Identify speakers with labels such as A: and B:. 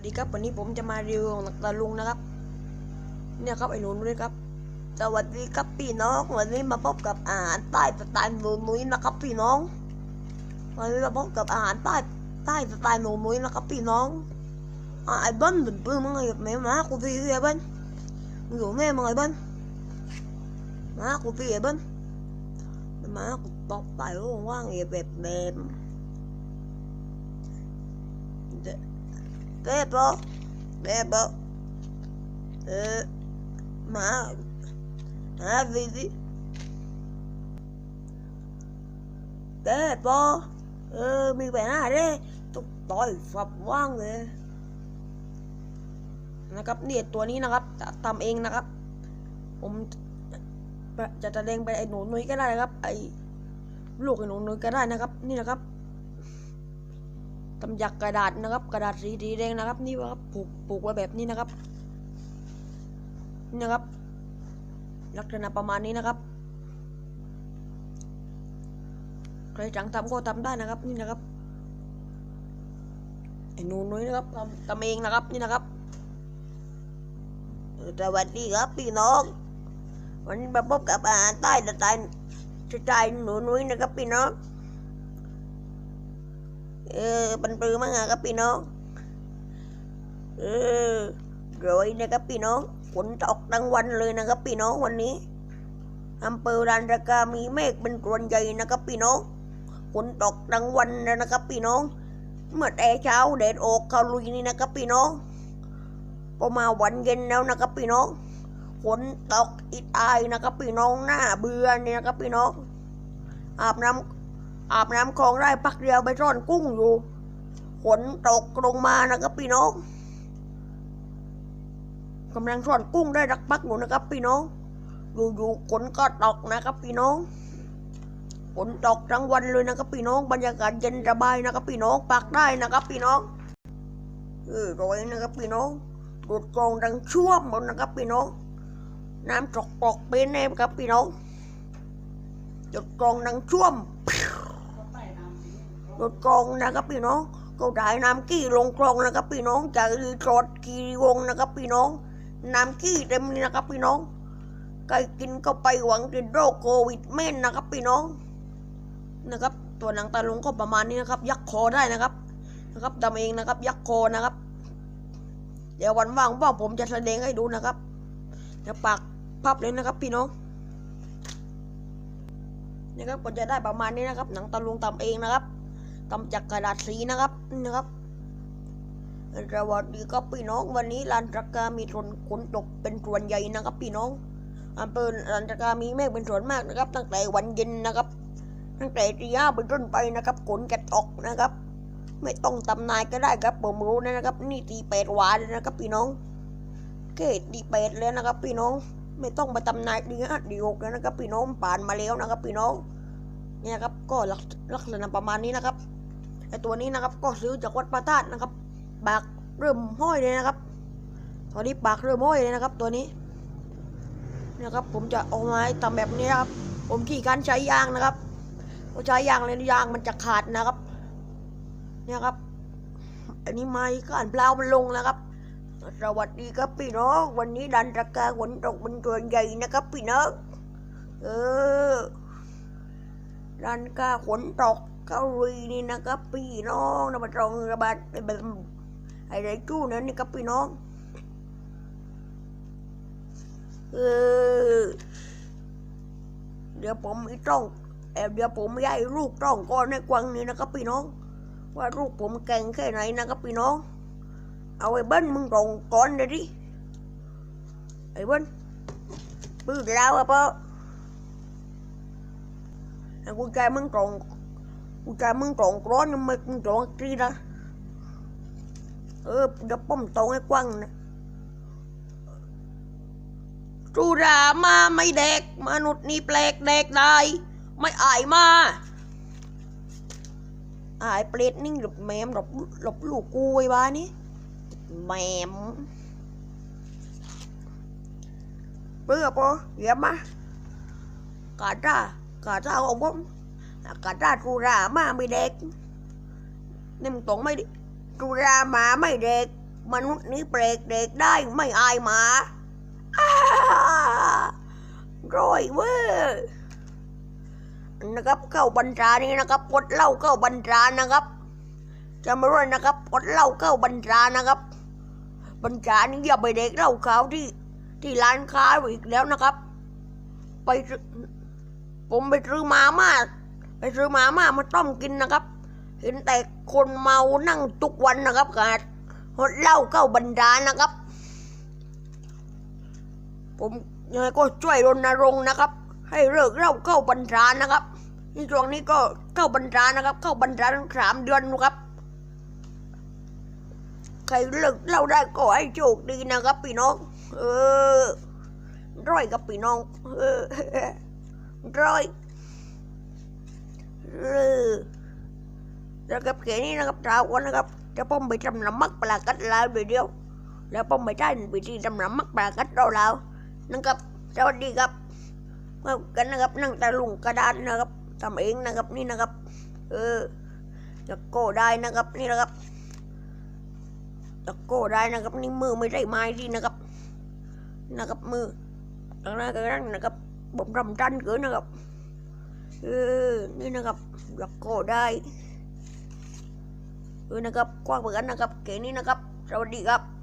A: วัสดีครับวันนี้ผมจะมารีวิวของตาลุงนะครับ เนี่ยครับไอ้หนูนุ้ยครับ สวัสดีครับพี่น้องวันนี้มาพบกับอาหารใต้สไตล์หนูนุ้ยนะครับพี่น้อง วันนี้มาพบกับอาหารใต้ใต้สไตล์หนูนุ้ยนะครับพี่น้องไอ้บิ้ลเป็นปื้มมึงไงแม่มากูพี่ไอ้บิ้ลมึงอยู่แม่มึงไอ้บิ้ลมากูพี่ไอ้บิ้ลมากูตบไปว่างๆไอ้แบบแบบ Bebo, Bebo, eh, ma, ah, Vivi, Bebo, เออมีปัญหาเด้ตุกต่อยฝับว่างเลยนะครับเนี่ยตัวนี้นะครับจะทำเองนะครับ ผมจะแสดงไปไอ้หนูนุ้ยก็ได้นะครับ ไอ้ลูกไอ้หนูนุ้ยก็ได้นะครับ นี่นะครับ ทำจากกระดาษนะครับ กระดาษสีสีแดงนะครับ นี่ครับผูกผูกไว้แบบนี้นะครับนี่นะครับ ลักษณะประมาณนี้นะครับ ใครจังทำก็ทำได้นะครับนี่นะครับไอ้หนูนุ้ยนะครับทำทำเองนะครับนี่นะครับสวัสดีครับพี่น้อง วันนี้มาพบกับอาหารใต้สไตล์สไตล์หนูนุ้ยนะครับพี่น้อง เออปันปรือมั้งอะครับพี่น้อง เออโรยนะครับพี่น้องฝนตกทั้งวันเลยนะครับพี่น้องวันนี้อำเภอรานรากามีเมฆเป็นส่วนใหญ่นะครับพี่น้องฝนตกทั้งวันเลยนะครับพี่น้อง เมื่อแต่เช้าแดดออกเขาลุยนี่นะครับพี่น้องพอมาวันเย็นแล้วนะครับพี่น้องฝนตกอีตายนะครับพี่น้องหน้าเบื่อเนี่ยนะครับพี่น้องอาบน้ำ อาบน้ำคลองไร่พักเดียวไปซ่อนกุ้งอยู่ฝนตกลงมานะครับพี่น้องกำลังซ่อนกุ้งได้รักพักอยู่นะครับพี่น้อง อยู่ๆฝนก็ตกนะครับพี่น้องฝนตกทั้งวันเลยนะครับพี่น้อง บรรยากาศเย็นสบายนะครับพี่น้องปักได้นะครับพี่น้องเออรวยนะครับพี่น้องดูดกรองดังช่วมหมดนะครับพี่น้อง น้ำจกปอกเป็นแน่ครับพี่น้องจุดกรองดังช่วม รถกรองนะครับพี่น้องก็ได้น้ำกี้ลงคลองนะครับพี่น้องจากรีสอร์ทกีรีวงนะครับพี่น้อง น้ำกี้เต็มเลยนะครับพี่น้องใครกินก็ไปหวังติดโรคโควิดเม่นนะครับพี่น้องนะครับ ตัวหนังตาลุงก็ประมาณนี้นะครับ ยักคอได้นะครับนะครับทำเองนะครับ ยักคอนะครับ เดี๋ยววันว่างว่างผมจะแสดงให้ดูนะครับเดี๋ยวปากพับเลยนะครับ พี่น้องนะครับก็จะได้ประมาณนี้นะครับ หนังตาลุงทำเองนะครับ ทำจากกระดาษสีนะครับนะครับสวัสดีครับพี่น้องวันนี้ลานตะกามีฝนฝนตกเป็นส่วนใหญ่นะครับ พี่น้องอำเภอลานตะกามีเมฆเป็นส่วนมากนะครับ ตั้งแต่วันเย็นนะครับ ตั้งแต่ตีห้าเป็นต้นไปนะครับฝนจะตกนะครับ ไม่ต้องตำนายก็ได้ครับผมรู้นะครับ นี่ตีเป็ดหวานเลยนะครับ พี่น้องเกตตีเป็ดเลยนะครับ พี่น้องไม่ต้องไปตำนายดีห้าดีหกแล้วนะครับ พี่น้องผ่านมาแล้วนะครับ พี่น้องเนี่ยครับก็ลักษณะประมาณนี้นะครับ ไอตัวนี้นะครับก็ซื้อจากวัดพระธาตุนะครับปากเริ่มห้อยเลยนะครับ ตอนนี้ปากเริ่มห้อยเลยนะครับ ตัวนี้นะครับ ผมจะเอาไม้ทำแบบนี้นะครับ ผมขี่การใช้ยางนะครับเราใช้ยางเลยยางมันจะขาดนะครับ เนี่ยครับ อันนี้ไม้ก้านเปล่ามันลงนะครับ สวัสดีครับพี่น้อง วันนี้ดันตะกาฝนตกเป็นส่วนใหญ่นะครับ พี่น้อง เออ ดันกาฝนตกเกาหลีนี่นะครับพี่น้องนะมาตรงระบาดแบบไอ้ไรจู้นั้นนี่ครับพี่น้อง เออ เดี๋ยวผมอีต้องแอบเดี๋ยวผมย้ายลูกต้องก่อนในกวางนี่นะครับพี่น้อง ว่าลูกผมเก่งแค่ไหนนะครับพี่น้อง เอาไอ้เบิ้ลมึงตรงก่อนเลยดิไอ้เบิ้ลปื้ดแล้วอะเปล่า ไอ้กูใจมึงตรงกูจะมึงตรงกร้อนมึงมึงตรงกรีนะเออเดี๋ยวป้อมตรงให้กว้างนะสุรามาไม่เด็กมนุษย์นี่แปลกเด็กได้ไม่อายมาอายเปรตนิ่งหลบแมมหลบหลบลูกกูไอ้บ้านี่แมมเบื่อปะเยี่ยมมากาจ้า กาจ้าของผมกระดาษกูรามาไม่เด็กนี่มึงตรงไม่กูรามาไม่เด็กมนุษย์นี้เบรกเด็กได้ไม่อายหมาร้อยเว้ยนะครับเข้าบรรดานี้นะครับกดเล้าเข้าบรรดานะครับจะไม่รู้นะครับกดเล้าเข้าบรรดานะครับ บรรดานี้อย่าไปเด็กเล้าเขาที่ที่ร้านค้าอีกแล้วนะครับ ไป ผมไปซื้อมาม่าไปซื้อมาม่ามาต้มกินนะครับ เห็นแต่คนเมานั่งทุกวันนะครับกาดหดเหล้าเข้าบรรดานะครับ ผมยังไงก็ช่วยรณรงค์นะครับ ให้เลิกเหล้าเข้าบรรดานะครับนี่ช่วงนี้ก็เข้าบรรดานะครับ เข้าบรรดาทั้งสามเดือนนะครับใครเลิกเหล้าได้ก็ให้โชคดีนะครับพี่น้อง เออ ร้อยกับพี่น้อง เออ ร้อยเออแล้วกับเขนี้นะครับชาวันนะครับ จะป้อมไปทำน้ำมักปลากัดแล้วเดียวเดียว แล้วป้อมไปได้ไปที่ทำน้ำมักปลากัดเราแล้วนะครับสวัสดีครับมากันนะครับนั่งตะลุงกระดานนะครับทำเองนะครับนี่นะครับ เออจะโก้ได้นะครับนี่นะครับจะโก้ได้นะครับนี่มือไม่ได้ไม้ที่นะครับ นะครับมือตรงนั้นก็นั่งนะครับ ผมรำจันเกินนะครับ เออ นี่นะครับจะโก้ได้ เออ นะครับกว้างเหมือนกันนะครับ เกนี้นะครับ สวัสดีครับ